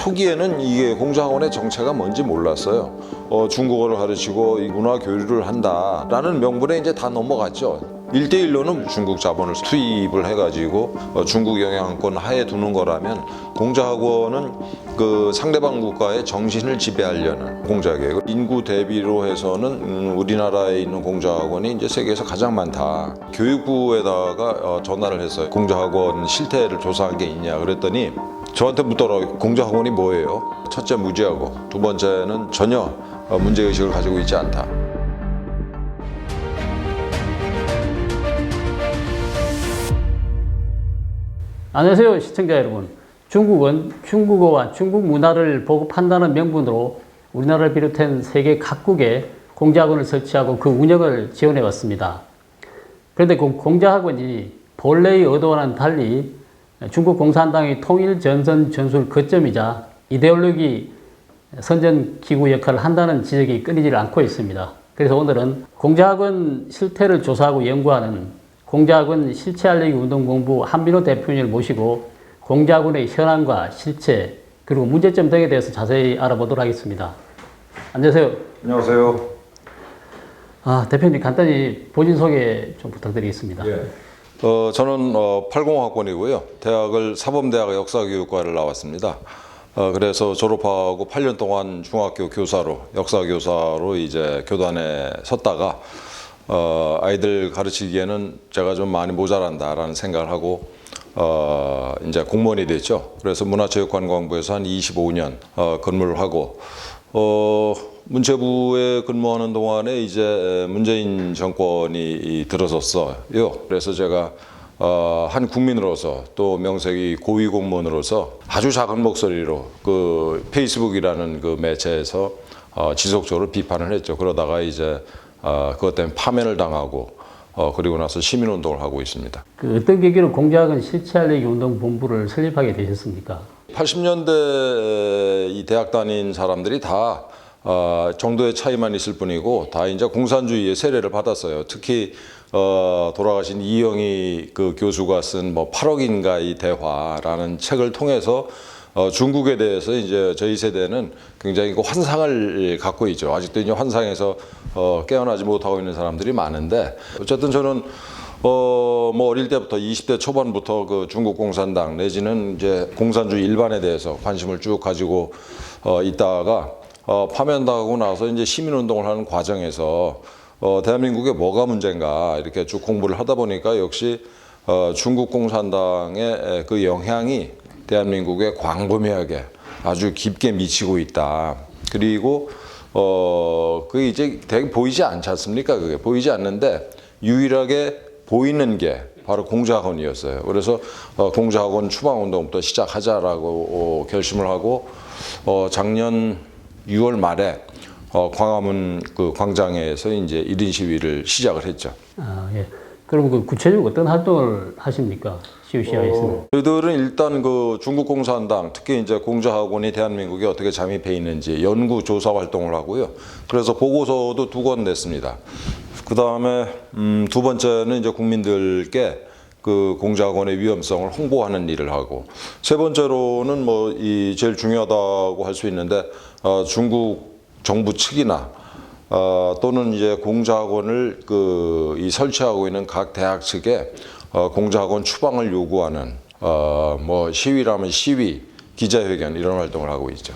초기에는 이게 공자학원의 정체가 뭔지 몰랐어요. 어, 중국어를 가르치고 이 문화 교류를 한다라는 명분에 이제 다 넘어갔죠. 일대일로는 중국 자본을 투입을 해가지고 어, 중국 영향권 하에 두는 거라면 공자학원은 그 상대방 국가의 정신을 지배하려는 공자계획 인구 대비로 해서는 음, 우리나라에 있는 공자학원이 이제 세계에서 가장 많다. 교육부에다가 어, 전화를 했어요. 공자학원 실태를 조사한 게 있냐 그랬더니 저한테 묻더라고요. 공자학원이 뭐예요? 첫째 무지하고 두 번째는 전혀 어, 문제의식을 가지고 있지 않다. 안녕하세요 시청자 여러분 중국은 중국어와 중국 문화를 보급한다는 명분으로 우리나라를 비롯한 세계 각국에 공자학원을 설치하고 그 운영을 지원해 왔습니다. 그런데 그 공자학원이 본래의 의도와는 달리 중국 공산당의 통일 전선 전술 거점이자 이데올로기 선전 기구 역할을 한다는 지적이 끊이질 않고 있습니다. 그래서 오늘은 공자학원 실태를 조사하고 연구하는 공자학원 실체 알리기 운동본부 한민호 대표님을 모시고 공자학원의 현황과 실체 그리고 문제점 등에 대해서 자세히 알아보도록 하겠습니다. 안녕하세요. 안녕하세요. 아, 대표님 간단히 본인 소개 좀 부탁드리겠습니다. 어, 저는 어, 80학번이고요. 대학을 사범대학 역사교육과를 나왔습니다. 어, 그래서 졸업하고 8년 동안 중학교 교사로 역사교사로 이제 교단에 섰다가 어, 아이들 가르치기에는 제가 좀 많이 모자란다라는 생각을 하고 어, 이제 공무원이 됐죠. 그래서 문화체육관광부에서 한 25년 어, 근무를 하고 어, 문체부에 근무하는 동안에 이제 문재인 정권이 들어섰어요. 그래서 제가 어, 한 국민으로서 또 명색이 고위 공무원으로서 아주 작은 목소리로 그 페이스북이라는 그 매체에서 어, 지속적으로 비판을 했죠. 그러다가 이제 어, 그것 때문에 파면을 당하고 어, 그리고 나서 시민운동을 하고 있습니다. 그 어떤 계기로 공자학원 실체 알리기 운동본부를 설립하게 되셨습니까? 80년대 이 대학 다닌 사람들이 다 어, 정도의 차이만 있을 뿐이고 다 이제 공산주의의 세례를 받았어요. 특히 어, 돌아가신 이영희 그 교수가 쓴 뭐 8억인가 이 대화라는 책을 통해서 어, 중국에 대해서 이제 저희 세대는 굉장히 그 환상을 갖고 있죠. 아직도 이제 환상에서 어, 깨어나지 못하고 있는 사람들이 많은데 어쨌든 저는 어, 뭐 어릴 때부터 20대 초반부터 그 중국 공산당 내지는 이제 공산주의 일반에 대해서 관심을 쭉 가지고 어, 있다가 어, 파면당하고 나서 이제 시민운동을 하는 과정에서 어, 대한민국에 뭐가 문제인가 이렇게 쭉 공부를 하다 보니까 역시 어, 중국 공산당의 그 영향이 대한민국에 광범위하게 아주 깊게 미치고 있다. 그리고 어, 그게 이제 되게 보이지 않지 않습니까? 그게 보이지 않는데 유일하게 보이는 게 바로 공자학원이었어요. 그래서 어, 공자학원 추방운동부터 시작하자라고 어, 결심을 하고 어, 작년 6월 말에 어, 광화문 그 광장에서 이제 1인 시위를 시작을 했죠. 아, 예. 그럼 그 구체적으로 어떤 활동을 하십니까? 시우시아에서는. 저희들은 일단 그 중국 공산당 특히 이제 공자학원이 대한민국에 어떻게 잠입해 있는지 연구 조사 활동을 하고요. 그래서 보고서도 두 권 냈습니다. 그 다음에 음, 두 번째는 이제 국민들께 그 공자학원의 위험성을 홍보하는 일을 하고 세 번째로는 뭐 이 제일 중요하다고 할 수 있는데 어, 중국 정부 측이나 어, 또는 이제 공자학원을 그 이 설치하고 있는 각 대학 측에 어, 공자학원 추방을 요구하는 어, 뭐 시위라면 시위, 기자회견 이런 활동을 하고 있죠.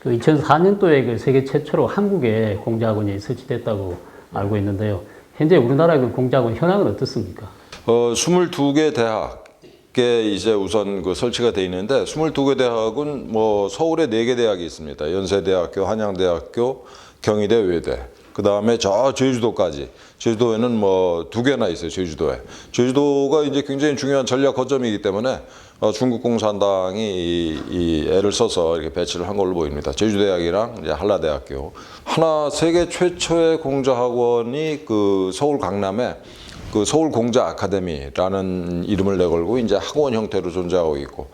그 2004년도에 그 세계 최초로 한국에 공자학원이 설치됐다고 알고 있는데요. 현재 우리나라 그 공자학원 현황은 어떻습니까? 어, 22개 대학에 이제 우선 그 설치가 돼 있는데 22개 대학은 뭐 서울에 4개 대학이 있습니다. 연세대학교, 한양대학교, 경희대, 외대. 그 다음에 저 제주도까지. 제주도에는 뭐 두 개나 있어요, 제주도에. 제주도가 이제 굉장히 중요한 전략 거점이기 때문에 어, 중국 공산당이 이, 이 애를 써서 이렇게 배치를 한 걸로 보입니다. 제주대학이랑 이제 한라대학교. 하나 세계 최초의 공자학원이 그 서울 강남에 그 서울 공자 아카데미라는 이름을 내걸고 이제 학원 형태로 존재하고 있고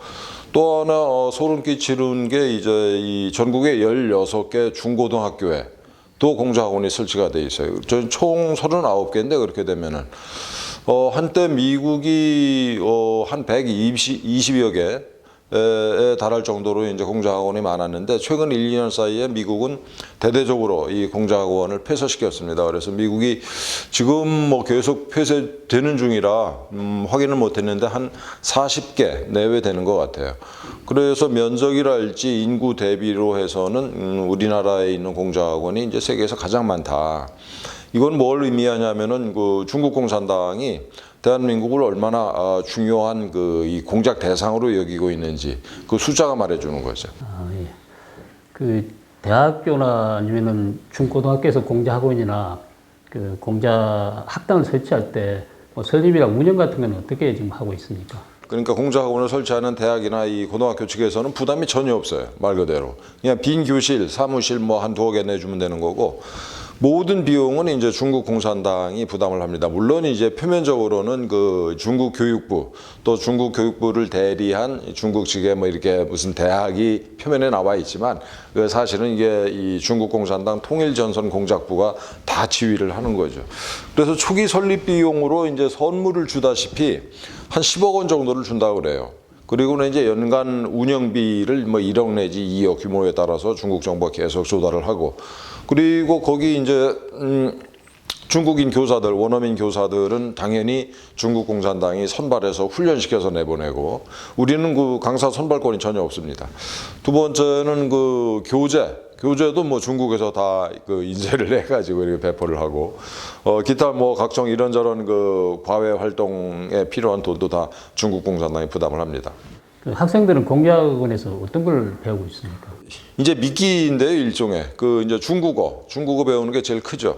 또 하나 어, 소름 끼치는 게 이제 이 전국의 16개 중고등학교에 또 공자학원이 설치가 돼 있어요. 전총 39개인데 그렇게 되면은 어, 한때 미국이 어, 한 120여 개 에 달할 정도로 이제 공자학원이 많았는데 최근 1, 2년 사이에 미국은 대대적으로 이 공자학원을 폐쇄시켰습니다. 그래서 미국이 지금 뭐 계속 폐쇄되는 중이라 음, 확인을 못했는데 한 40개 내외 되는 것 같아요. 그래서 면적이랄지 인구 대비로 해서는 음, 우리나라에 있는 공자학원이 이제 세계에서 가장 많다. 이건 뭘 의미하냐면은 그 중국 공산당이 대한민국을 얼마나 아, 중요한 그 이 공작 대상으로 여기고 있는지 그 숫자가 말해주는 거죠. 아, 예. 그 대학교나 아니면은 중고등학교에서 공자 학원이나 그 공자 학당을 설치할 때 뭐 설립이랑 운영 같은 건 어떻게 지금 하고 있습니까? 그러니까 공자학원을 설치하는 대학이나 이 고등학교 측에서는 부담이 전혀 없어요. 말 그대로. 그냥 빈 교실, 사무실 뭐 한 두어 개 내주면 되는 거고 모든 비용은 이제 중국 공산당이 부담을 합니다. 물론 이제 표면적으로는 그 중국 교육부 또 중국 교육부를 대리한 중국 측에 뭐 이렇게 무슨 대학이 표면에 나와 있지만 그 사실은 이게 이 중국 공산당 통일 전선 공작부가 다 지휘를 하는 거죠. 그래서 초기 설립 비용으로 이제 선물을 주다시피 한 10억 원 정도를 준다고 그래요. 그리고는 이제 연간 운영비를 뭐 1억 내지 2억 규모에 따라서 중국 정부가 계속 조달을 하고 그리고 거기 이제 음 중국인 교사들, 원어민 교사들은 당연히 중국 공산당이 선발해서 훈련시켜서 내보내고 우리는 그 강사 선발권이 전혀 없습니다. 두 번째는 그 교재, 교재도 뭐 중국에서 다 그 인쇄를 해가지고 이렇게 배포를 하고 어 기타 뭐 각종 이런저런 그 과외 활동에 필요한 돈도 다 중국 공산당이 부담을 합니다. 그 학생들은 공자학원에서 어떤 걸 배우고 있습니까? 이제 미끼인데요, 일종의. 그 이제 중국어, 중국어 배우는 게 제일 크죠.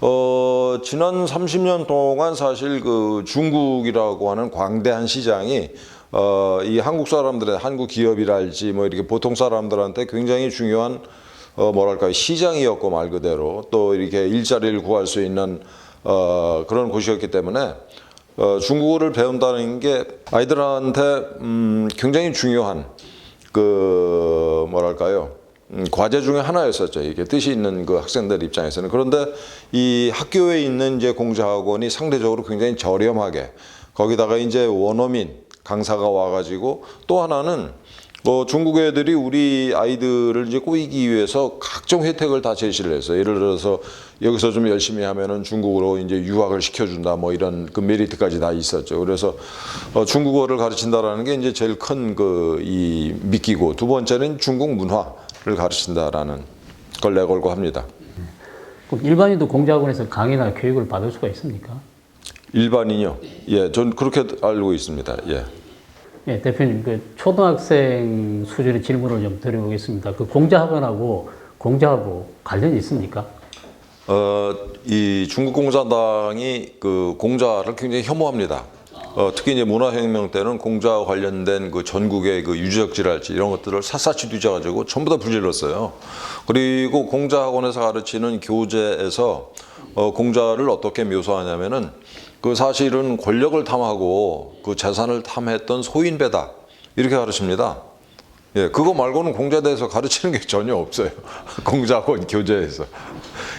어, 지난 30년 동안 사실 그 중국이라고 하는 광대한 시장이 어, 이 한국 사람들의 한국 기업이랄지 뭐 이렇게 보통 사람들한테 굉장히 중요한 어, 뭐랄까요, 시장이었고 말 그대로 또 이렇게 일자리를 구할 수 있는 어, 그런 곳이었기 때문에 어, 중국어를 배운다는 게 아이들한테 음, 굉장히 중요한 그 뭐랄까요 음, 과제 중에 하나였었죠. 이게 뜻이 있는 그 학생들 입장에서는 그런데 이 학교에 있는 이제 공자학원이 상대적으로 굉장히 저렴하게 거기다가 이제 원어민 강사가 와가지고 또 하나는 뭐 중국 애들이 우리 아이들을 이제 꼬이기 위해서 각종 혜택을 다 제시를 했어요. 예를 들어서 여기서 좀 열심히 하면은 중국으로 이제 유학을 시켜준다 뭐 이런 그 메리트까지 다 있었죠. 그래서 어, 중국어를 가르친다라는 게 이제 제일 큰 그 이 미끼고 두 번째는 중국 문화를 가르친다라는 걸 내걸고 합니다. 그럼 일반인도 공자학원에서 강의나 교육을 받을 수가 있습니까? 일반인요? 예, 전 그렇게 알고 있습니다. 예. 예, 대표님, 그 초등학생 수준의 질문을 좀 드려보겠습니다. 그 공자학원하고 공자하고 관련이 있습니까? 어, 이 중국 공산당이 그 공자를 굉장히 혐오합니다. 어, 특히 이제 문화혁명 때는 공자와 관련된 그 전국의 그 유적지랄지 이런 것들을 샅샅이 뒤져가지고 전부 다 불질렀어요. 그리고 공자학원에서 가르치는 교재에서 어, 공자를 어떻게 묘사하냐면은 그 사실은 권력을 탐하고 그 재산을 탐했던 소인배다 이렇게 가르칩니다. 예, 그거 말고는 공자에 대해서 가르치는 게 전혀 없어요. 공자학원 교재에서.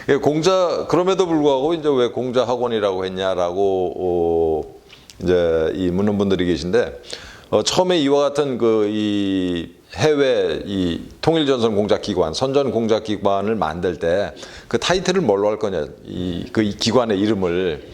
예, 공자 그럼에도 불구하고 이제 왜 공자학원이라고 했냐라고 어, 이제 이 묻는 분들이 계신데 어, 처음에 이와 같은 그 이 해외 이 통일전선 공작기관, 선전 공작기관을 만들 때 그 타이틀을 뭘로 할 거냐 이 그 기관의 이름을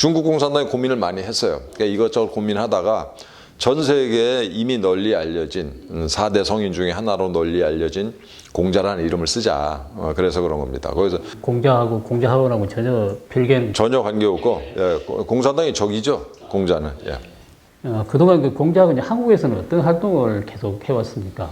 중국 공산당이 고민을 많이 했어요. 그러니까 이것저것 고민하다가 전 세계에 이미 널리 알려진 음, 4대 성인 중에 하나로 널리 알려진 공자라는 이름을 쓰자. 어, 그래서 그런 겁니다. 거기서 공자하고 공자학원하고 전혀 별개는 전혀 관계 없고 예, 공산당이 적이죠. 공자는. 예. 어, 그동안 그 공자학원이 한국에서는 어떤 활동을 계속 해왔습니까?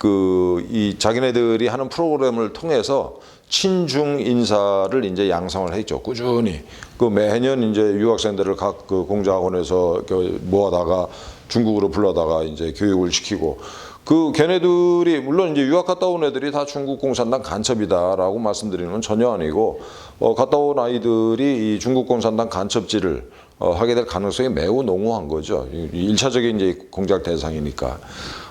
그 이 자기네들이 하는 프로그램을 통해서 친중 인사를 이제 양성을 했죠 꾸준히 그 매년 이제 유학생들을 각 그 공자학원에서 그 모아다가 중국으로 불러다가 이제 교육을 시키고 그 걔네들이 물론 이제 유학 갔다 온 애들이 다 중국 공산당 간첩이다라고 말씀드리는 건 전혀 아니고 어, 갔다 온 아이들이 이 중국 공산당 간첩질을 어, 하게 될 가능성이 매우 농후한 거죠. 일차적인 이제 공작 대상이니까.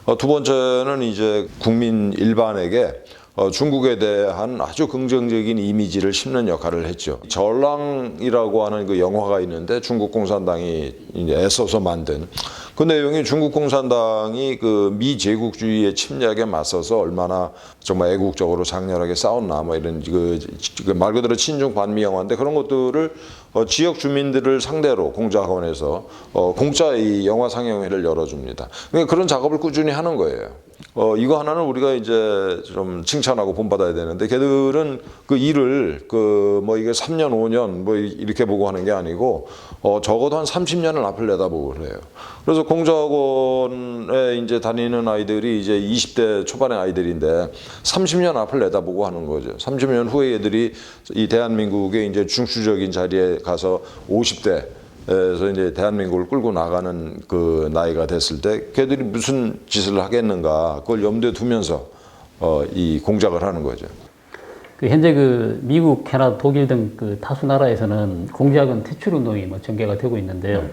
어, 두 번째는 이제 국민 일반에게 어, 중국에 대한 아주 긍정적인 이미지를 심는 역할을 했죠. 전랑이라고 하는 그 영화가 있는데 중국 공산당이 애써서 만든 그 내용이 중국 공산당이 그 미제국주의의 침략에 맞서서 얼마나 정말 애국적으로 장렬하게 싸웠나 뭐 이런 그 말 그대로 친중 반미 영화인데 그런 것들을 어, 지역 주민들을 상대로 공작원에서 어, 공짜 이 영화 상영회를 열어줍니다. 그러니까 그런 작업을 꾸준히 하는 거예요. 어, 이거 하나는 우리가 이제 좀 칭찬하고 본받아야 되는데 걔들은 그 일을 그 뭐 이게 3년, 5년 뭐 이렇게 보고 하는 게 아니고 어, 적어도 한 30년을 앞을 내다보고 그래요. 그래서 공작원에 이제 다니는 아이들이 이제 20대 초반의 아이들인데 30년 앞을 내다보고 하는 거죠. 30년 후에 애들이 이 대한민국의 이제 중추적인 자리에 가서 50대 에서 이제 대한민국을 끌고 나가는 그 나이가 됐을 때 걔들이 무슨 짓을 하겠는가 그걸 염두에 두면서 어, 이 공작을 하는 거죠. 그 현재 그 미국, 캐나다, 독일 등 그 다수 나라에서는 공작원 퇴출 운동이 뭐 전개가 되고 있는데요.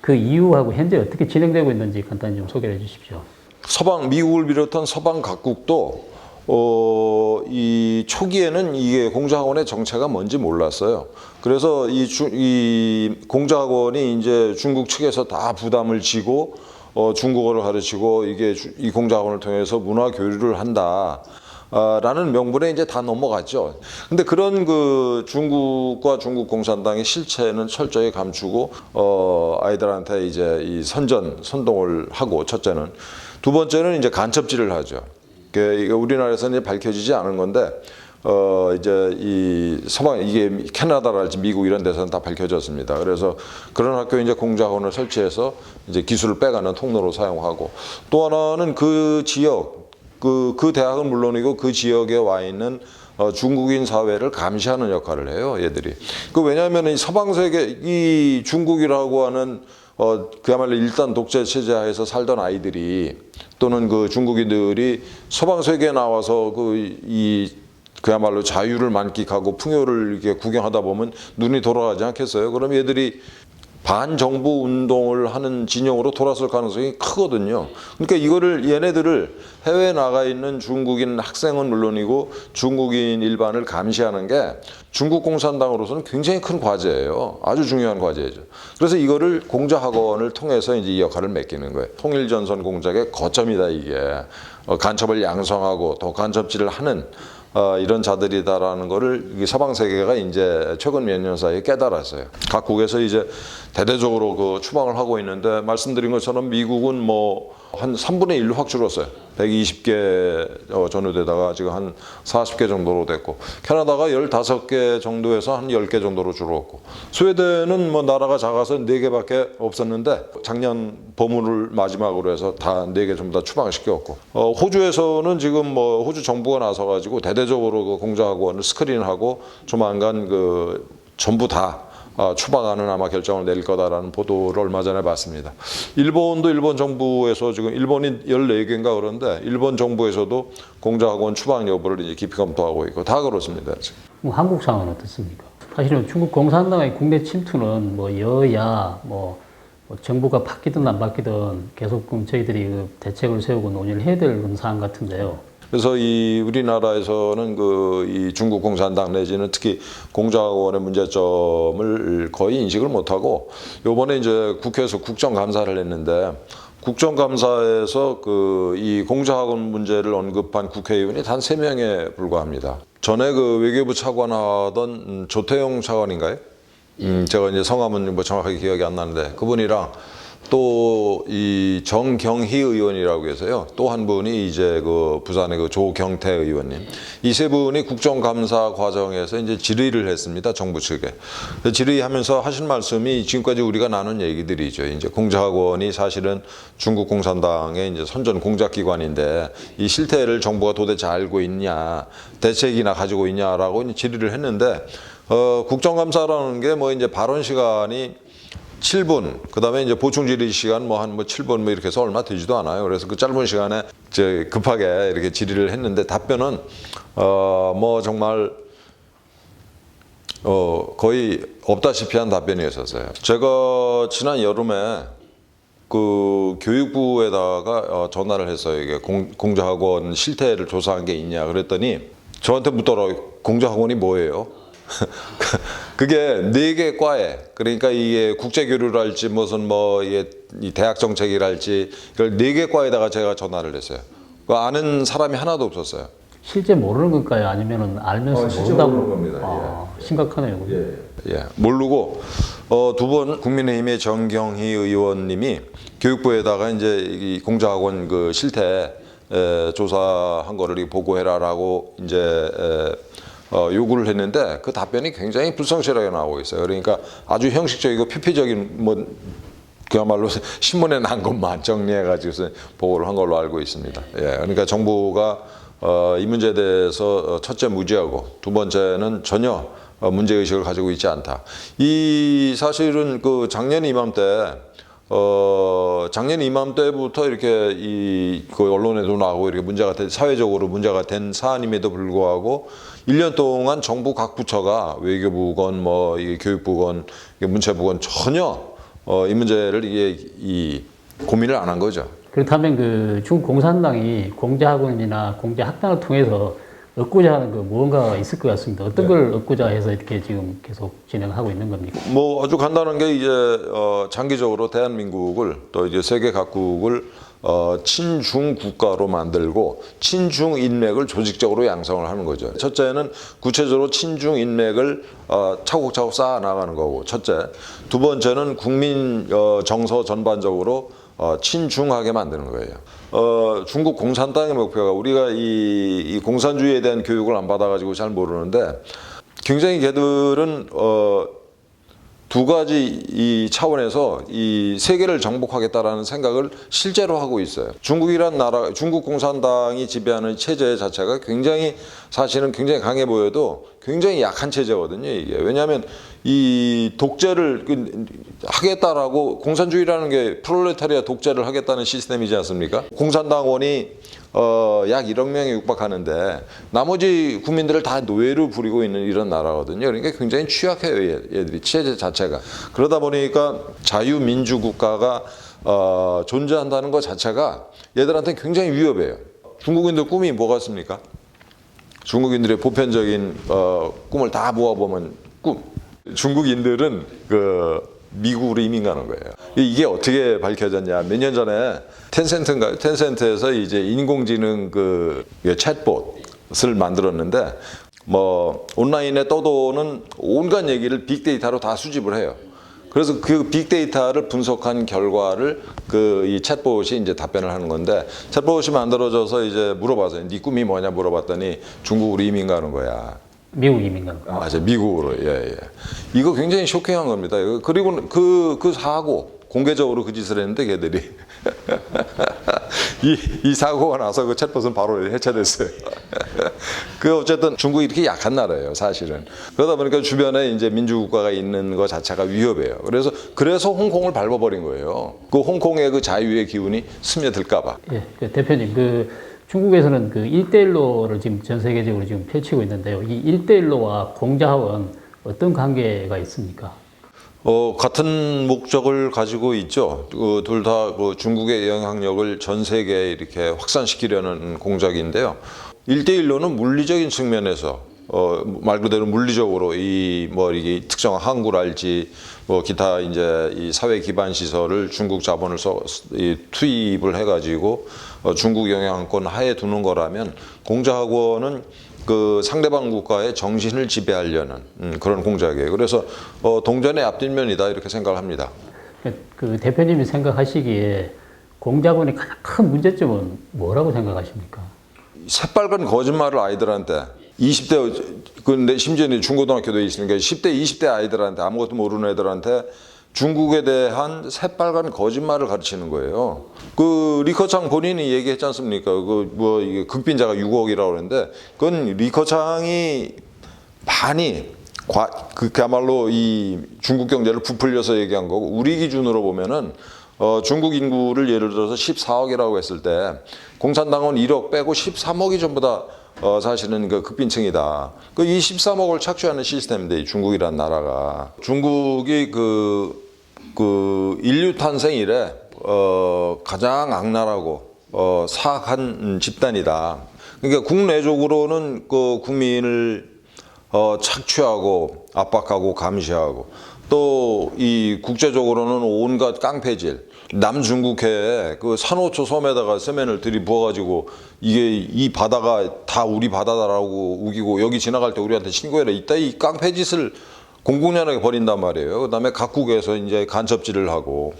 그 이유하고 현재 어떻게 진행되고 있는지 간단히 좀 소개해 주십시오. 서방 미국을 비롯한 서방 각국도 어, 이 초기에는 이게 공작원의 정체가 뭔지 몰랐어요. 그래서 이, 주, 이 공작원이 이제 중국 측에서 다 부담을 지고 어, 중국어를 가르치고 이게 주- 이 공작원을 통해서 문화 교류를 한다. 아, 라는 명분에 이제 다 넘어갔죠. 근데 그런 그 중국과 중국 공산당의 실체는 철저히 감추고 어 아이들한테 이제 이 선전 선동을 하고 첫째는 두 번째는 이제 간첩질을 하죠. 그 이게 우리나라에서는 이제 밝혀지지 않은 건데 어 이제 이 서방 이게 캐나다랄지 미국 이런 데서는 다 밝혀졌습니다. 그래서 그런 학교 이제 공작원을 설치해서 이제 기술을 빼가는 통로로 사용하고 또 하나는 그 지역 그, 그 대학은 물론이고 그 지역에 와 있는 어, 중국인 사회를 감시하는 역할을 해요, 얘들이. 그 왜냐하면 이 서방 세계, 이 중국이라고 하는 어, 그야말로 일단 독재 체제 하에서 살던 아이들이 또는 그 중국인들이 서방 세계에 나와서 그 이 그야말로 자유를 만끽하고 풍요를 이렇게 구경하다 보면 눈이 돌아가지 않겠어요? 그럼 얘들이 반정부 운동을 하는 진영으로 돌아설 가능성이 크거든요. 그러니까 이거를 얘네들을 해외에 나가 있는 중국인 학생은 물론이고 중국인 일반을 감시하는 게 중국 공산당으로서는 굉장히 큰 과제예요. 아주 중요한 과제죠. 그래서 이거를 공자 학원을 통해서 이제 이 역할을 맡기는 거예요. 통일 전선 공작의 거점이다 이게 어, 간첩을 양성하고 또 간첩질을 하는 어, 이런 자들이다라는 거를 이 서방 세계가 이제 최근 몇 년 사이에 깨달았어요. 각국에서 이제 대대적으로 그 추방을 하고 있는데 말씀드린 것처럼 미국은 뭐 한 3분의 1로 확 줄었어요. 120개 어, 전후되다가 지금 한 40개 정도로 됐고 캐나다가 15개 정도에서 한 10개 정도로 줄었고 스웨덴은 뭐 나라가 작아서 4개밖에 없었는데 작년 버문을 마지막으로 해서 다 4개 전부 다 추방시켰고 어, 호주에서는 지금 뭐 호주 정부가 나서 가지고 대대적으로 그 공작학원을 스크린하고 조만간 그 전부 다 어, 추방하는 아마 결정을 내릴 거다라는 보도를 얼마 전에 봤습니다. 일본도 일본 정부에서 지금 일본이 14개인가 그런데 일본 정부에서도 공작학원 추방 여부를 이제 깊이 검토하고 있고 다 그렇습니다. 뭐 한국 상황은 어떻습니까? 사실은 중국 공산당의 국내 침투는 뭐 여야 뭐, 뭐 정부가 바뀌든 안 바뀌든 계속 저희들이 그 대책을 세우고 논의를 해야 될 사안 같은데요. 그래서 이 우리나라에서는 그 이 중국 공산당 내지는 특히 공작원의 문제점을 거의 인식을 못하고 요번에 이제 국회에서 국정감사를 했는데 국정감사에서 그 이 공작원 문제를 언급한 국회의원이 단 세명에 불과합니다. 전에 그 외교부 차관하던 음, 조태용 차관인가요? 음, 제가 이제 성함은 뭐 정확하게 기억이 안 나는데 그분이랑 또 이 정경희 의원이라고 해서요. 또 한 분이 이제 그 부산의 그 조경태 의원님. 이 세 분이 국정감사 과정에서 이제 질의를 했습니다. 정부 측에. 질의하면서 하신 말씀이 지금까지 우리가 나눈 얘기들이죠. 이제 공작원이 사실은 중국 공산당의 이제 선전 공작기관인데 이 실태를 정부가 도대체 알고 있냐, 대책이나 가지고 있냐라고 질의를 했는데 어, 국정감사라는 게 뭐 이제 발언 시간이 7분, 그 다음에 이제 보충 질의 시간 뭐한뭐 7분 뭐 이렇게 해서 얼마 되지도 않아요. 그래서 그 짧은 시간에 이제 급하게 이렇게 질의를 했는데 답변은 어, 뭐 정말 어, 거의 없다시피 한 답변이었었어요. 제가 지난 여름에 그 교육부에다가 어, 전화를 했어요. 이게 공, 공자학원 실태를 조사한 게 있냐 그랬더니 저한테 묻더라고요. 공자학원이 뭐예요? 그게 네 개 과에 그러니까 이게 국제 교류랄지 무슨 뭐 이게 이 대학 정책이랄지 이걸 네 개 과에다가 제가 전화를 했어요. 그 아는 사람이 하나도 없었어요. 실제 모르는 걸까요? 아니면은 알면서 어, 모른다고? 모르는 겁니다. 아, 심각하네요. 예, 모르고 어, 두 번 국민의힘의 정경희 의원님이 교육부에다가 이제 이 공자학원 그 실태 에, 조사한 거를 이 보고해라라고 이제 에, 어, 요구를 했는데 그 답변이 굉장히 불성실하게 나오고 있어요. 그러니까 아주 형식적이고 표피적인 뭐 그야말로 신문에 난 것만 정리해가지고 보고를 한 걸로 알고 있습니다. 예, 그러니까 정부가 어, 이 문제에 대해서 어, 첫째 무지하고 두 번째는 전혀 어, 문제 의식을 가지고 있지 않다. 이 사실은 그 작년 이맘때 어, 작년 이맘때부터 이렇게 이, 그 언론에도 나오고 이렇게 문제가 된, 사회적으로 문제가 된 사안임에도 불구하고 1년 동안 정부 각 부처가 외교부건 뭐, 이 교육부건, 문체부건 전혀 어, 이 문제를 이게 이 고민을 안 한 거죠. 그렇다면 그 중국 공산당이 공자학원이나 공자학당을 통해서 얻고자 하는 그 무언가가 있을 것 같습니다. 어떤 걸 얻고자 해서 이렇게 지금 계속 진행하고 있는 겁니까? 뭐 아주 간단한 게 이제 어, 장기적으로 대한민국을 또 이제 세계 각국을 어, 친중 국가로 만들고 친중 인맥을 조직적으로 양성을 하는 거죠. 첫째는 구체적으로 친중 인맥을 어, 차곡차곡 쌓아 나가는 거고 첫째. 두 번째는 국민 어, 정서 전반적으로 어, 친중하게 만드는 거예요. 어, 중국 공산당의 목표가 우리가 이, 이 공산주의에 대한 교육을 안 받아가지고 잘 모르는데 굉장히 걔들은 어, 두 가지 이 차원에서 이 세계를 정복하겠다라는 생각을 실제로 하고 있어요. 중국이란 나라, 중국 공산당이 지배하는 체제 자체가 굉장히 사실은 굉장히 강해 보여도 굉장히 약한 체제거든요. 이게 왜냐하면 이 독재를 그 하겠다라고 공산주의라는 게 프롤레타리아 독재를 하겠다는 시스템이지 않습니까? 공산당원이 어, 약 1억 명에 육박하는데 나머지 국민들을 다 노예로 부리고 있는 이런 나라거든요. 그러니까 굉장히 취약해요, 얘, 얘들이 체제 자체가. 그러다 보니까 자유민주 국가가 어, 존재한다는 것 자체가 얘들한테 굉장히 위협해요. 중국인들 꿈이 뭐가 있습니까? 중국인들의 보편적인 어, 꿈을 다 모아보면 꿈. 중국인들은 그 미국으로 이민 가는 거예요. 이게 어떻게 밝혀졌냐? 몇 년 전에 텐센트인가 텐센트에서 이제 인공지능 그 챗봇을 만들었는데 뭐 온라인에 떠도는 온갖 얘기를 빅데이터로 다 수집을 해요. 그래서 그 빅데이터를 분석한 결과를 그 이 챗봇이 이제 답변을 하는 건데 챗봇이 만들어져서 이제 물어봐서 네 꿈이 뭐냐 물어봤더니 중국으로 이민 가는 거야. 미국 이민간. 아, 맞아요. 미국으로. 예, 예. 이거 굉장히 쇼킹한 겁니다. 그리고 그, 그 사고, 공개적으로 그 짓을 했는데 걔들이. 이, 이 사고가 나서 그 챗봇은 바로 해체됐어요. 그 어쨌든 중국이 이렇게 약한 나라예요, 사실은. 그러다 보니까 주변에 이제 민주국가가 있는 것 자체가 위협해요. 그래서, 그래서 홍콩을 밟아버린 거예요. 그 홍콩의 그 자유의 기운이 스며들까봐. 예, 그 대표님, 그 중국에서는 그 일대일로를 지금 전 세계적으로 지금 펼치고 있는데요. 이 일대일로와 공자학원 어떤 관계가 있습니까? 어, 같은 목적을 가지고 있죠. 그, 둘다 그 중국의 영향력을 전 세계에 이렇게 확산시키려는 공작인데요. 일대일로는 물리적인 측면에서 어, 말 그대로 물리적으로 이 뭐 이게 특정한 항구랄지 뭐 기타 이제 이 사회 기반 시설을 중국 자본을 써, 이 투입을 해가지고 어, 중국 영향권 하에 두는 거라면 공자학원은 그 상대방 국가의 정신을 지배하려는 음, 그런 공작이에요. 그래서 어, 동전의 앞뒷면이다 이렇게 생각을 합니다. 그, 그 대표님이 생각하시기에 공자학원의 가장 큰 문제점은 뭐라고 생각하십니까? 새빨간 거짓말을 아이들한테 20대 근데 심지어 는 중고등학교도 있으니까 10대 20대 아이들한테 아무것도 모르는 애들한테 중국에 대한 새빨간 거짓말을 가르치는 거예요. 그 리커창 본인이 얘기했지 않습니까? 그 뭐 이게 극빈자가 6억이라고 그러는데 그건 리커창이 많이 과, 그, 그야말로 이 중국 경제를 부풀려서 얘기한 거고 우리 기준으로 보면은 어, 중국 인구를 예를 들어서 14억이라고 했을 때 공산당은 1억 빼고 13억이 전부 다 어, 사실은 그 극빈층이다. 그이 13억을 착취하는 시스템인데 이 중국이란 나라가 중국이 그, 그 인류 탄생 이래 어, 가장 악랄하고 어, 사악한 집단이다. 그러니까 국내적으로는 그 국민을 어, 착취하고 압박하고 감시하고 또 이 국제적으로는 온갖 깡패질 남중국해에 그 산호초 섬에다가 세면을 들이부어가지고 이게 이 바다가 다 우리 바다다라고 우기고 여기 지나갈 때 우리한테 신고해라 이따 이 깡패 짓을 공공연하게 벌인단 말이에요. 그다음에 각국에서 이제 간첩질을 하고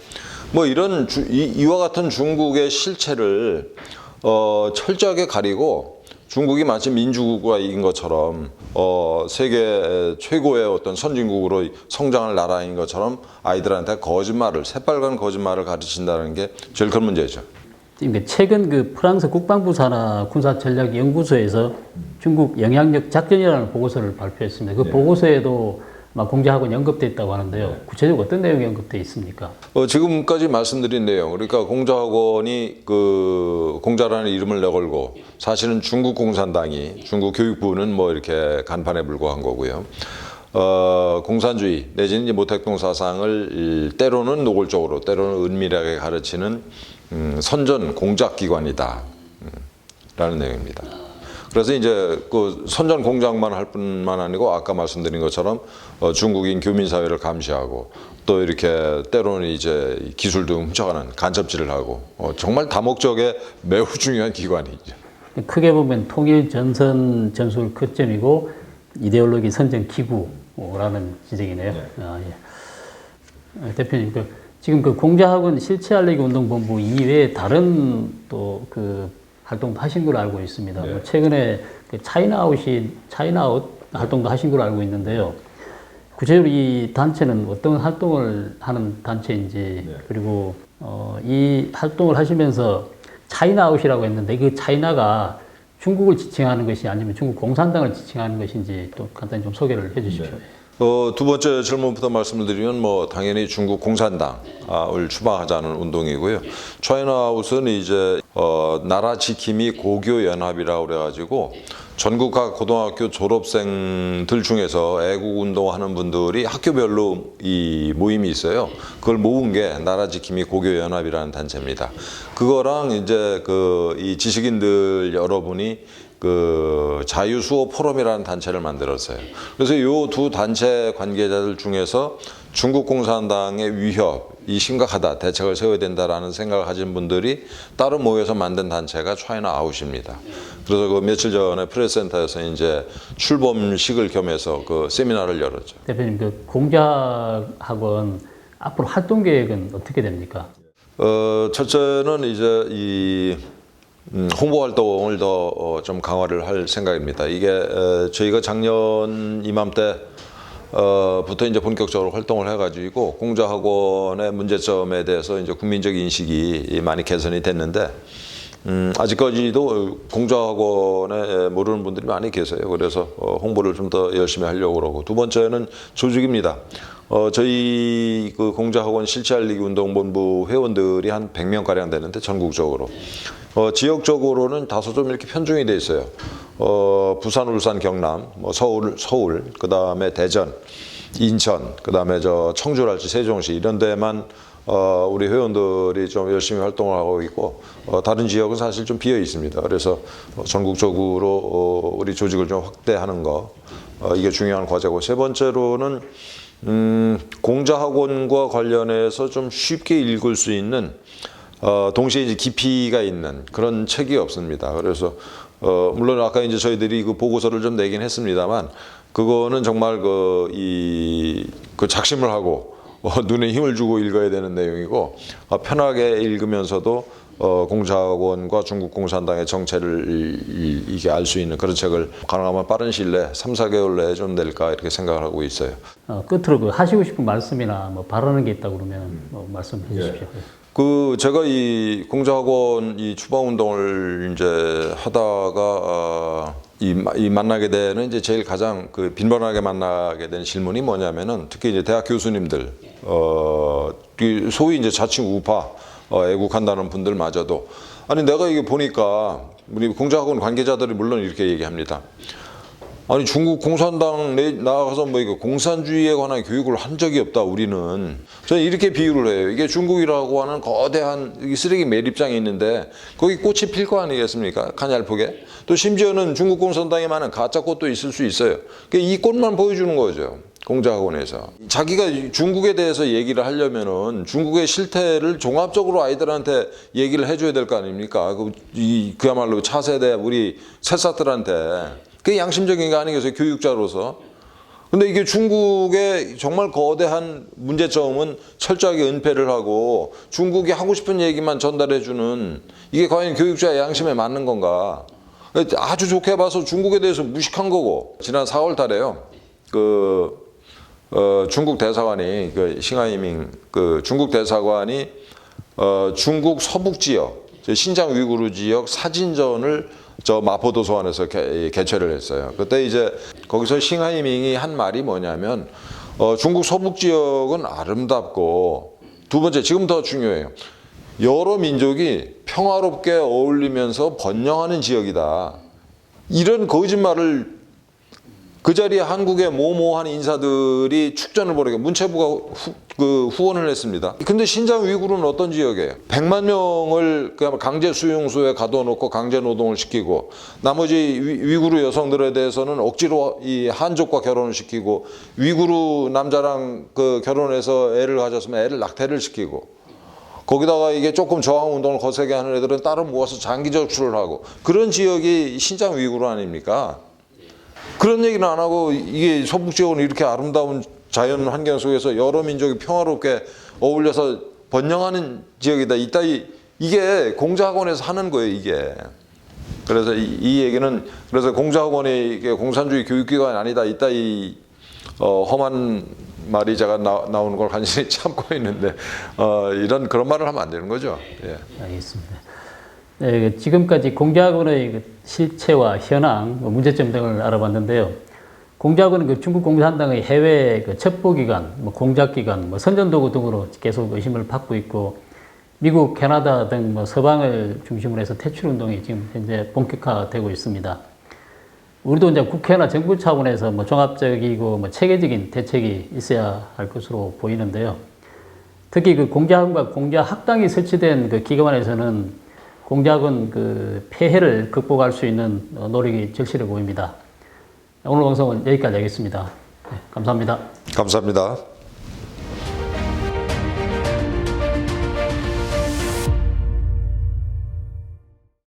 뭐 이런 주, 이, 이와 같은 중국의 실체를 어, 철저하게 가리고 중국이 마치 민주국가인 것처럼 어, 세계 최고의 어떤 선진국으로 성장할 나라인 것처럼 아이들한테 거짓말을 새빨간 거짓말을 가르친다는 게 제일 큰 문제죠. 그러니까 최근 그 프랑스 국방부 산하 군사전략 연구소에서 중국 영향력 작전이라는 보고서를 발표했습니다. 그 보고서에도 막 공자학원 언급돼 있다고 하는데요. 구체적으로 어떤 내용이 언급돼 있습니까? 어, 지금까지 말씀드린 내용, 그러니까 공자학원이 그 공자라는 이름을 내걸고 사실은 중국 공산당이 중국 교육부는 뭐 이렇게 간판에 불과한 거고요. 어, 공산주의 내지는 이제 모택동 사상을 일- 때로는 노골적으로 때로는 은밀하게 가르치는 음, 선전 공작 기관이다. 음, 라는 내용입니다. 그래서 이제 그 선전 공작만 할 뿐만 아니고 아까 말씀드린 것처럼 어, 중국인 교민 사회를 감시하고 또 이렇게 때로는 이제 기술도 훔쳐가는 간첩질을 하고 어, 정말 다목적에 매우 중요한 기관이죠. 크게 보면 통일 전선 전술 거점이고 이데올로기 선전 기구라는 지적이네요. 아, 예. 어, 대표님, 그 지금 그 공자학원 실체 알리기 운동본부 이외에 다른 또그 활동도 하신 걸로 알고 있습니다. 뭐 최근에 그 차이나아웃이 차이나아웃 활동도 하신 걸로 알고 있는데요. 구체적으로 이 단체는 어떤 활동을 하는 단체인지 그리고 어, 이 활동을 하시면서 차이나아웃이라고 했는데 그 차이나가 중국을 지칭하는 것이 아니면 중국 공산당을 지칭하는 것인지 또 간단히 좀 소개를 해주십시오. 어, 두 번째 질문부터 말씀을 드리면 뭐 당연히 중국 공산당을 추방하자는 운동이고요. 차이나아웃은 이제 어, 나라 지킴이 고교 연합이라고 그래가지고 전국 각 고등학교 졸업생들 중에서 애국 운동하는 분들이 학교별로 이 모임이 있어요. 그걸 모은 게 나라 지킴이 고교 연합이라는 단체입니다. 그거랑 이제 그 이 지식인들 여러분이 그 자유수호 포럼이라는 단체를 만들었어요. 그래서 이 두 단체 관계자들 중에서 중국 공산당의 위협이 심각하다, 대책을 세워야 된다라는 생각을 가진 분들이 따로 모여서 만든 단체가 차이나 아웃입니다. 그래서 그 며칠 전에 프레스센터에서 이제 출범식을 겸해서 그 세미나를 열었죠. 대표님, 그 공자학원 앞으로 활동 계획은 어떻게 됩니까? 어, 첫째는 이제 이 음, 홍보 활동을 더 좀 강화를 할 생각입니다. 이게 에, 저희가 작년 이맘때 어, 부터 이제 본격적으로 활동을 해가지고 공자학원의 문제점에 대해서 이제 국민적 인식이 많이 개선이 됐는데 음, 아직까지도 공자학원에 모르는 분들이 많이 계세요. 그래서 어, 홍보를 좀 더 열심히 하려고 그러고 두 번째는 조직입니다. 어, 저희 그 공자학원 실체알리기 운동본부 회원들이 한 100명 가량 되는데 전국적으로 어, 지역적으로는 다소 좀 이렇게 편중이 돼 있어요. 어, 부산, 울산, 경남, 뭐 서울, 서울, 그 다음에 대전, 인천, 그 다음에 저 청주랄지 세종시 이런 데만 어, 우리 회원들이 좀 열심히 활동을 하고 있고 어, 다른 지역은 사실 좀 비어 있습니다. 그래서 어, 전국적으로 어, 우리 조직을 좀 확대하는 거 어, 이게 중요한 과제고 세 번째로는 음, 공자학원과 관련해서 좀 쉽게 읽을 수 있는 어, 동시에 이제 깊이가 있는 그런 책이 없습니다. 그래서 어, 물론 아까 이제 저희들이 그 보고서를 좀 내긴 했습니다만 그거는 정말 그 이그 작심을 하고 어, 눈에 힘을 주고 읽어야 되는 내용이고 어, 편하게 읽으면서도 어, 공자학원과 중국 공산당의 정체를 이- 이- 이게 알 수 있는 그런 책을 가능하면 빠른 시일 내에 3, 4개월 내에 좀 낼까 이렇게 생각을 하고 있어요. 어, 끝으로 그 하시고 싶은 말씀이나 뭐 바라는 게 있다 그러면 뭐 말씀해 주십시오. 그 제가 이 공자학원 이 추방 운동을 이제 하다가 어, 이, 마- 이 만나게 되는 이제 제일 가장 그 빈번하게 만나게 되는 질문이 뭐냐면은 특히 이제 대학 교수님들 어그 소위 이제 자칭 우파 어, 애국한다는 분들마저도. 아니 내가 이게 보니까 우리 공자학원 관계자들이 물론 이렇게 얘기합니다. 아니 중국 공산당 내 나가서 뭐 이거 공산주의에 관한 교육을 한 적이 없다 우리는. 저는 이렇게 비유를 해요. 이게 중국이라고 하는 거대한 이 쓰레기 매립장이 있는데 거기 꽃이 필 거 아니겠습니까? 가냘프게? 또 심지어는 중국 공산당에 많은 가짜 꽃도 있을 수 있어요. 그이 꽃만 보여주는 거죠 공자학원에서. 자기가 중국에 대해서 얘기를 하려면은 중국의 실태를 종합적으로 아이들한테 얘기를 해줘야 될 거 아닙니까? 그, 이, 그야말로 차세대 우리 새싹들한테. 그게 양심적인 게 아니겠어요 교육자로서? 근데 이게 중국의 정말 거대한 문제점은 철저하게 은폐를 하고 중국이 하고 싶은 얘기만 전달해 주는 이게 과연 교육자의 양심에 맞는 건가? 아주 좋게 봐서 중국에 대해서 무식한 거고. 지난 4월 달에요. 그 어, 중국 대사관이 그 싱하이밍 그 중국 대사관이 어, 중국 서북 지역 저 신장 위구르 지역 사진전을 저 마포 도서관에서 개, 개최를 했어요. 그때 이제 거기서 싱하이밍이 한 말이 뭐냐면 어, 중국 서북 지역은 아름답고 두 번째 지금 더 중요해요. 여러 민족이 평화롭게 어울리면서 번영하는 지역이다. 이런 거짓말을 그 자리에 한국의 모모한 인사들이 축전을 벌이고 문체부가 후, 그 후원을 했습니다. 근데 신장 위구르는 어떤 지역이에요? 100만 명을 그야말로 강제 수용소에 가둬놓고 강제 노동을 시키고 나머지 위- 위구르 여성들에 대해서는 억지로 이 한족과 결혼을 시키고 위구르 남자랑 그 결혼해서 애를 가졌으면 애를 낙태를 시키고 거기다가 이게 조금 저항 운동을 거세게 하는 애들은 따로 모아서 장기 적출을 하고 그런 지역이 신장 위구르 아닙니까? 그런 얘기는 안 하고 이게 서북 지역은 이렇게 아름다운 자연 환경 속에서 여러 민족이 평화롭게 어울려서 번영하는 지역이다. 이따 이 이게 공자학원에서 하는 거예요. 이게. 그래서 이, 이 얘기는 그래서 공자학원이 이게 공산주의 교육기관이 아니다. 이따 이 어, 험한 말이 제가 나, 나오는 걸 간신히 참고 있는데 어, 이런 그런 말을 하면 안 되는 거죠. 예. 알겠습니다. 네, 그 지금까지 공작원의 그 실체와 현황, 뭐 문제점 등을 알아봤는데요. 공작원은 그 중국 공산당의 해외 그 첩보기관, 뭐 공작기관, 뭐 선전도구 등으로 계속 의심을 받고 있고, 미국, 캐나다 등뭐 서방을 중심으로 해서 퇴출 운동이 지금 현재 본격화되고 있습니다. 우리도 이제 국회나 정부 차원에서 뭐 종합적이고 뭐 체계적인 대책이 있어야 할 것으로 보이는데요. 특히 그 공자학원과 공자학당이 설치된 그 기관에서는 공작원 그 폐해를 극복할 수 있는 어, 노력이 절실해 보입니다. 오늘 방송은 여기까지 하겠습니다. 네, 감사합니다. 감사합니다.